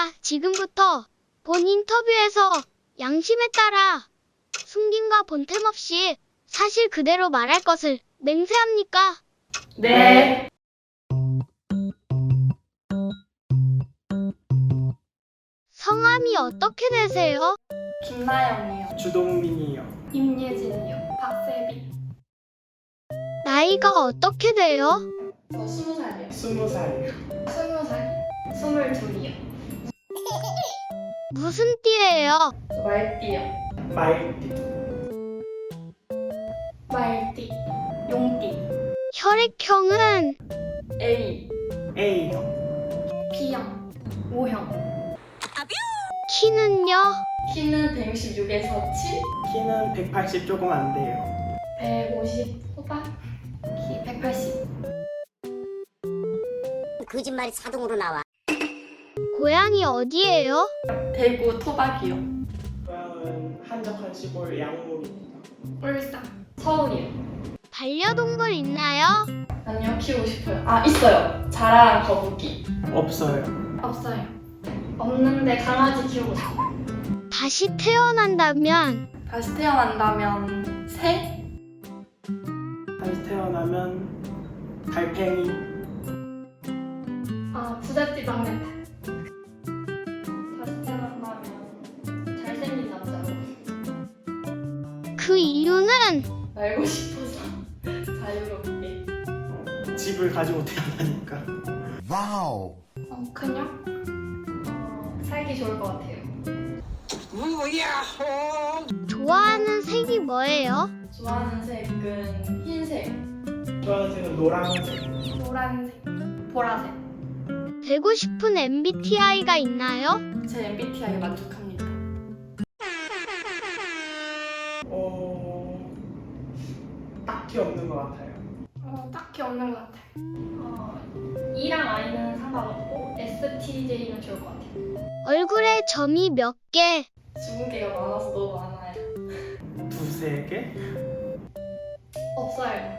자, 지금부터 본 인터뷰에서 양심에 따라 숨김과 본템 없이 사실 그대로 말할 것을 맹세합니까? 네. 성함이 어떻게 되세요? 김나영이요. 주동민이요. 임예진이요. 박세비. 나이가 어떻게 돼요? 저 스무 살이요. 스무 살이요. 스무 살. 스물둘이요. 무슨 띠예요? 저 말띠요. 말띠. 말띠. 용띠. 혈액형은 A. A형. B형. O형. 키는요? 키는 166에서 7. 키는 180 조금 안 돼요. 150 후반. 키 180. 거짓말이 자동으로 나와. 고향이 어디예요? 대구 토박이요. 고향은 한적한 시골 양물입니다. 울산. 서울이요. 반려동물 있나요? 아니요 키우고 싶어요. 아 있어요. 자라랑 거북이. 없어요. 없어요. 없는데 강아지 키우고 싶어요. 다시 태어난다면 다시 태어난다면 새? 다시 태어나면 달팽이. 아 부잣집 막내 날고 싶어서 자유롭게 집을 가지고 태어나니까. Wow. 어 그냥 어, 살기 좋을 것 같아요 좋아하는 색이 뭐예요? 좋아하는 색은 흰색 좋아하는 색은 노란색. 노란색 보라색 되고 싶은 MBTI가 있나요? 제 MBTI에 만족합니다 같아요. 어 딱히 없는 것 같아요 어 E랑 I는 상관없고 STJ면 좋을 것 같아요 얼굴에 점이 몇 개? 주근깨가 많아서 너무 많아요 두세 개? 없어요.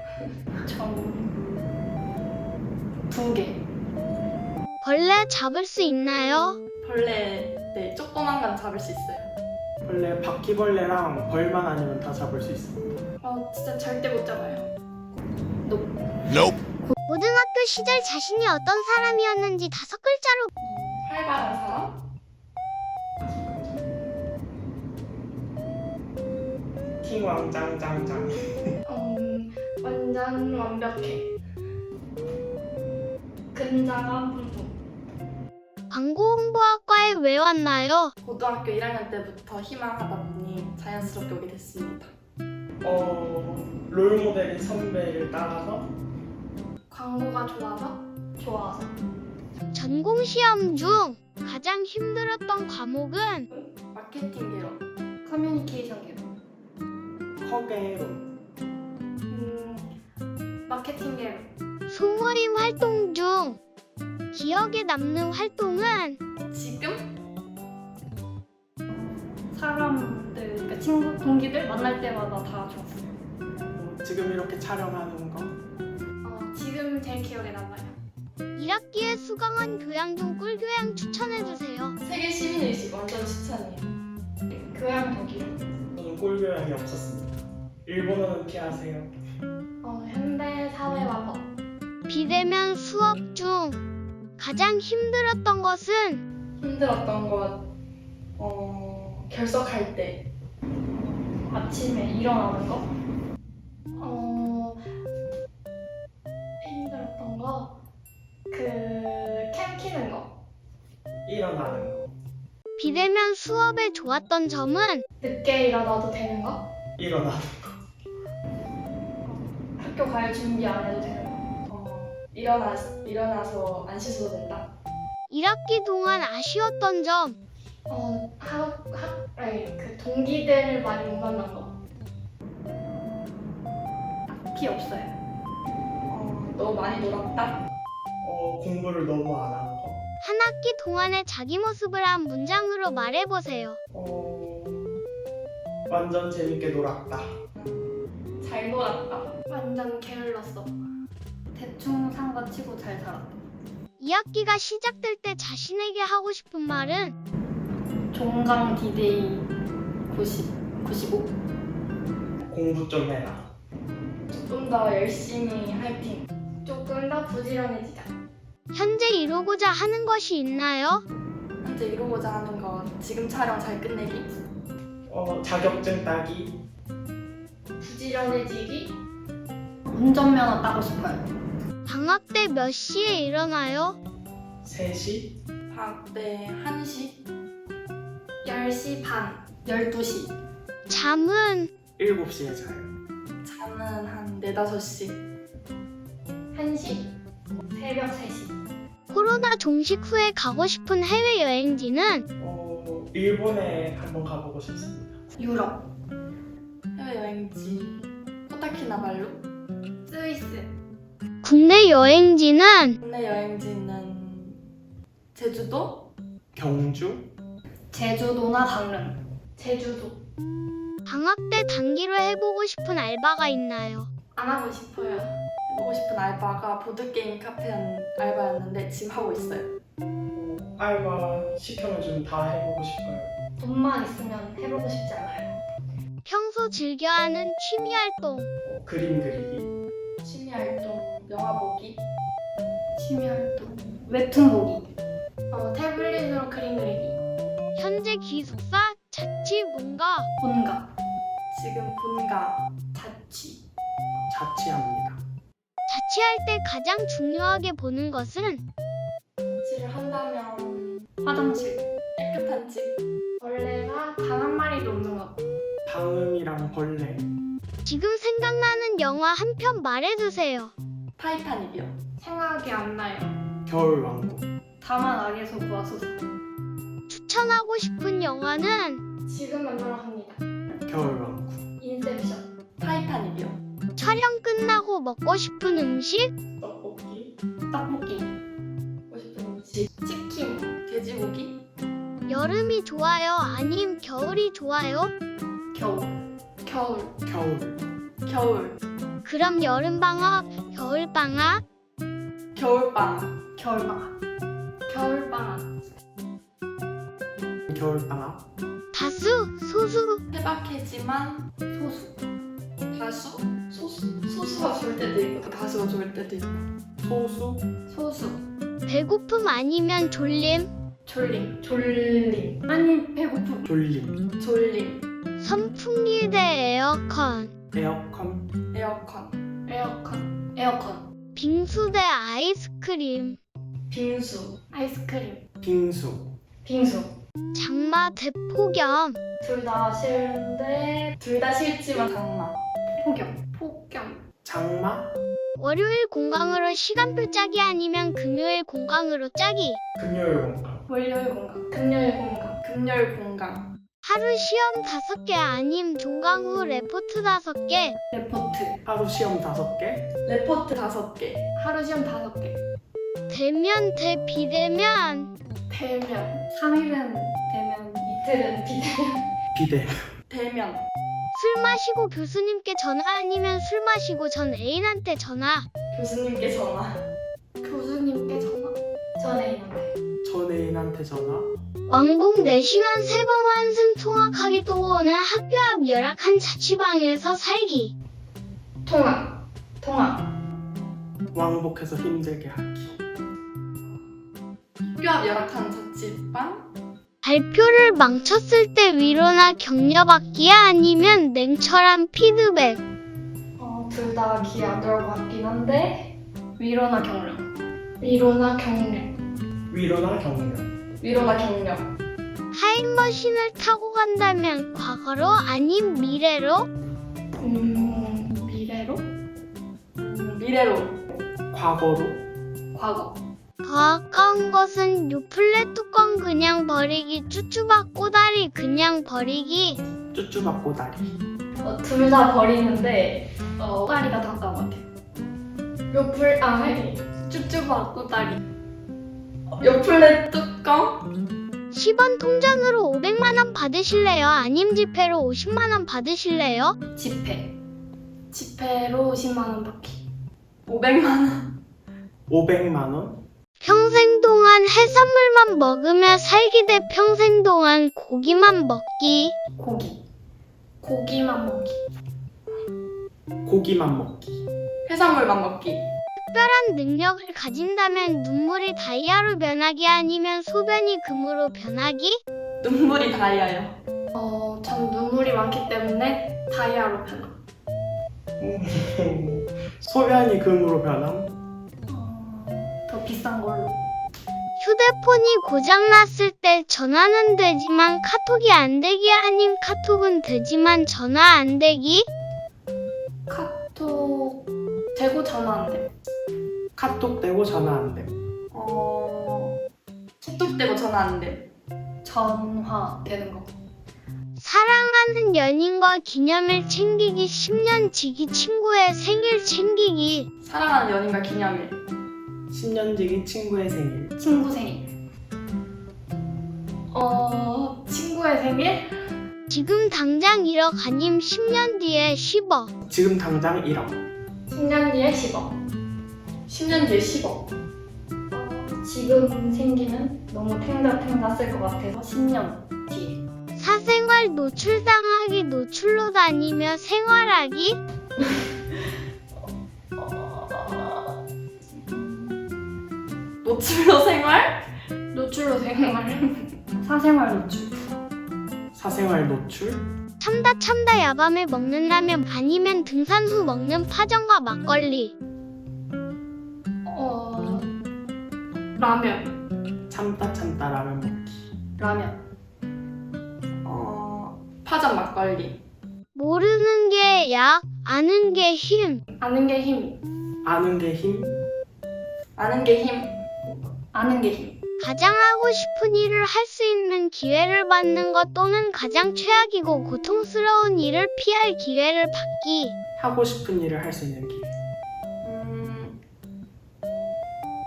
전두개 벌레 잡을 수 있나요? 벌레 네 조그만 건 잡을 수 있어요. 원래 바퀴벌레랑 벌만 아니면 다 잡을 수 있습니다. 어 진짜 절대 못 잡아요. 높 Nope. 고등학교 시절 자신이 어떤 사람이었는지 다섯 글자로 활발한 사람? 킹왕짱짱짱. 음 완전 완벽해. 근자감 풍부. 광고 홍보학과에 왜 왔나요? 고등학교 1학년 때부터 희망하다 보니 자연스럽게 오게 됐습니다. 어... 롤모델인 선배를 따라서? 광고가 좋아서? 좋아서. 전공 시험 중 가장 힘들었던 과목은? 마케팅 계로, 커뮤니케이션 계로. 허게로 음 마케팅 계로. 소모임 활동 중 기억에 남는 활동은? 지금? 그러니까 친구, 동기들 만날 때마다 다 좋았어요. 어, 지금 이렇게 촬영하는 거 어, 지금 제일 기억에 남아요. 1학기에 수강한 교양 중 꿀교양 추천해주세요. 세계 시민의식 완전 추천이에요. 교양 독일, 저는 꼴교양이 없었습니다. 일본어는 피하세요. 어, 현대 사회와 법, 비대면 수업 중 가장 힘들었던 것은 힘들었던 것, 어, 결석할 때, 아침에 일어나는 거, 어, 힘들었던 거, 그, 캠 키는 거, 일어나는 거. 비대면 수업에 좋았던 점은? 늦게 일어나도 되는 거, 일어나는 학교 갈 준비 안 해도 되는 거, 어, 일어나, 일어나서 안 씻어도 된다. 1학기 동안 아쉬웠던 점 어, 학, 학, 아니, 그 동기들을 많이 못 만난 거. 딱히 없어요. 어, 너무 많이 놀았다. 어, 공부를 너무 안 한 거. 한 학기 동안의 자기 모습을 한 문장으로 말해보세요. 어, 완전 재밌게 놀았다. 잘 놀았다. 완전 게을렀어. 대충 산 거 치고 잘 살았다. 2학기가 시작될 때 자신에게 하고 싶은 말은 종강 디데이 90, 95. 공부 좀 해라. 조금 더 열심히 화이팅. 조금 더 부지런해지자. 현재 이루고자 하는 것이 있나요? 현재 이루고자 하는 거 지금 촬영 잘 끝내기. 어, 자격증 따기. 부지런해지기. 운전면허 따고 싶어요. 방학 때 몇 시에 일어나요? 3시. 방학 때 1시, 10시 반, 12시. 잠은 7시에 자요. 잠은 한 4, 5시. 1시, 새벽 3시. 코로나 종식 후에 가고 싶은 해외 여행지는 어, 일본에 한번 가보고 싶습니다. 유럽. 해외여행지. 코타키나발루. 스위스. 국내 여행지는 국내 여행지는 제주도? 경주. 제주도나 강릉. 제주도. 방학 때 단기로 해보고 싶은 알바가 있나요? 안 하고 싶어요. 해보고 싶은 알바가 보드게임 카페 알바였는데 지금 하고 있어요. 어, 알바 시켜면 좀 다 해보고 싶어요. 돈만 있으면 해보고 싶지 않아요. 평소 즐겨하는 취미 활동. 어, 그림 그리기. 취미 활동, 영화 보기. 취미 활동, 웹툰 보기. 어, 태블릿으로 그림 그리기. 현재 기숙사 자취 뭔가 본가. 지금 본가 자취. 자취합니다. 자취할 때 가장 중요하게 보는 것은 자취를 한다면 화장실, 깨끗한 집. 벌레가 단 한 마리도 없는 것. 방음이랑 벌레. 지금 생각나는 영화 한 편 말해주세요. 타이타닉이요. 생각이 안 나요. 겨울 왕국. 다만 악에서 구하소서. 추천하고 싶은 영화는 지금 만나러 갑니다. 겨울왕국. 인셉션. 타이타닉이요. 촬영 끝나고 먹고 싶은 음식? 떡볶이. 떡볶이. 먹고 싶은 음식. 치킨. 돼지고기. 여름이 좋아요? 아님 겨울이 좋아요? 겨울. 겨울. 겨울. 겨울. 그럼 여름방학, 겨울방학? 겨울방학. 겨울방학. 겨울방학. 겨울 방학. 다수, 소수, 해박해지만 소수. 다수? 소수. 소수가 좋을 때도 있고 다수가 좋을 때도 있고. 소수. 소수. 배고픔 아니면 졸림, 졸림. 졸림. 아니 배고픔. 졸림. 졸림. 선풍기 대 에어컨, 에어컨. 에어컨. 에어컨. 에어컨. 빙수 대 아이스크림, 빙수. 아이스크림. 빙수. 빙수. 장마 대 폭염, 둘 다 싫은데 둘 다 싫지만 장마. 폭염. 폭염. 장마. 월요일 공강으로 시간표 짜기 아니면 금요일 공강으로 짜기, 금요일 공강. 월요일 공강. 금요일 공강. 금요일 공강. 하루 시험 다섯 개 아님 종강 후 레포트 다섯 개, 레포트. 하루 시험 다섯 개. 레포트 다섯 개. 하루 시험 다섯 개. 대면 대 비대면, 대면. 3일은 대면. 이틀은 비대면. 비대. 대면. 술 마시고 교수님께 전화 아니면 술 마시고 전 애인한테 전화, 교수님께 전화. 교수님께 전화. 전 애인한테. 전 애인한테 전화. 왕복 4시간 3번 환승 통학하기 또 오는 학교 앞 열악한 자취방에서 살기. 통화. 통화. 왕복해서 힘들게 하기. 학교 앞 열악한 자취방. 발표를 망쳤을 때 위로나 격려받기 아니면 냉철한 피드백. 어, 둘다 기회 안 들어올 것 같긴 한데. 위로나 격려. 위로나 격려. 위로나 격려. 위로나 격려. 타임머신을 타고 간다면 과거로 아님 미래로? 음, 미래로? 음, 미래로. 과거로. 과거. 더 아까운 것은 요플레 뚜껑 그냥 버리기, 쭈쭈바 꼬다리 그냥 버리기. 쭈쭈바 꼬다리. 어, 둘 다 버리는데 어, 꼬다리가 더 아까운 것 같아요. 요플 아 쭈쭈바 꼬다리. 어, 요플레 뚜껑? 10원 통장으로 500만원 받으실래요? 아님 지폐로 50만원 받으실래요? 지폐. 지폐로 10만 원 받기. 500만 원. 500만 원. 평생 동안 해산물만 먹으며 살기 대 평생 동안 고기만 먹기. 고기. 고기만 먹기. 고기만 먹기. 해산물만 먹기. 특별한 능력을 가진다면 눈물이 다이아로 변하기 아니면 소변이 금으로 변하기? 눈물이 다이아요. 어, 전 눈물이 많기 때문에 다이아로 변함. 소변이 금으로 변함. 비싼 걸로. 휴대폰이 고장났을 때 전화는 되지만 카톡이 안 되기 아님 카톡은 되지만 전화 안 되기? 카톡 되고 전화 안 돼. 카톡 되고 전화 안 돼. 어, 카톡 되고 전화 안 돼. 전화 되는 거. 사랑하는 연인과 기념일 챙기기 10년 지기 친구의 생일 챙기기 사랑하는 연인과 기념일. 10년지기 친구의 생일. 친구 생일. 어, 친구의 생일? 지금 당장 1억 아님 10년 뒤에 10억 지금 당장 1억. 10년 뒤에 10억. 10년 뒤에 10억. 어, 지금 생기는 너무 탱자탱자 쓸것 같아서 10년 뒤에. 사생활 노출당하기 노출로 다니며 생활하기 노출로 생활? 노출로 생활. 사생활 노출. 사생활 노출. 참다 참다 야밤에 먹는 라면 아니면 등산 후 먹는 파전과 막걸리 어, 라면. 참다 참다 라면 먹기. 라면. 어, 파전 막걸리. 모르는 게 약, 아는 게 힘. 아는 게 힘. 아는 게 힘. 아는 게 힘. 아는 게 힘. 가장 하고 싶은 일을 할 수 있는 기회를 받는 것 또는 가장 최악이고 고통스러운 일을 피할 기회를 받기. 하고 싶은 일을 할 수 있는 기회. 음,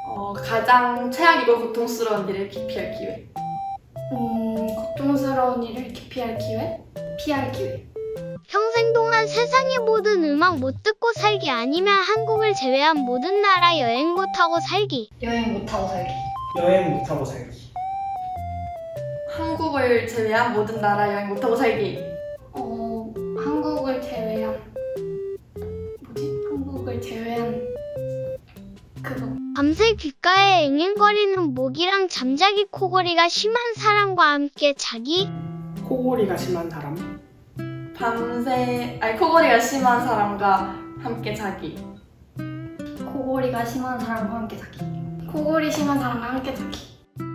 어, 가장 최악이고 고통스러운 일을 기피할 기회. 음, 고통스러운 일을 기피할 기회? 피할 기회. 평생 동안 세상의 모든 음악 못 듣고 살기 아니면 한국을 제외한 모든 나라 여행 못 하고 살기. 여행 못하고 살기. 여행 못하고 살기. 한국을 제외한 모든 나라 여행 못하고 살기. 어, 한국을 제외한 뭐지? 한국을 제외한 그거. 밤새 귓가에 앵앵거리는 모기랑 잠자기 코골이가 심한 사람과 함께 자기. 코골이가 심한 사람. 밤새 아니 코골이가 심한 사람과 함께 자기. 코골이가 심한 사람과 함께 자기. 코골이 심한 사람과 함께 자기.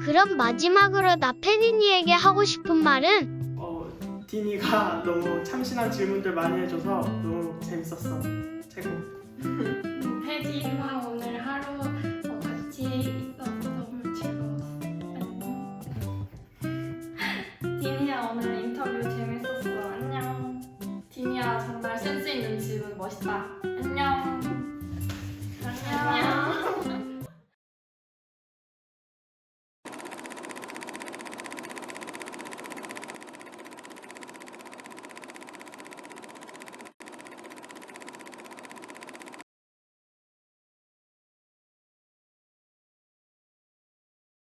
그럼 마지막으로 나 페디니에게 하고 싶은 말은 어, 디니가 너무 참신한 질문들 많이 해줘서 너무 재밌었어. 최고. 혜진이랑 오늘 하루 멋있다. 안녕.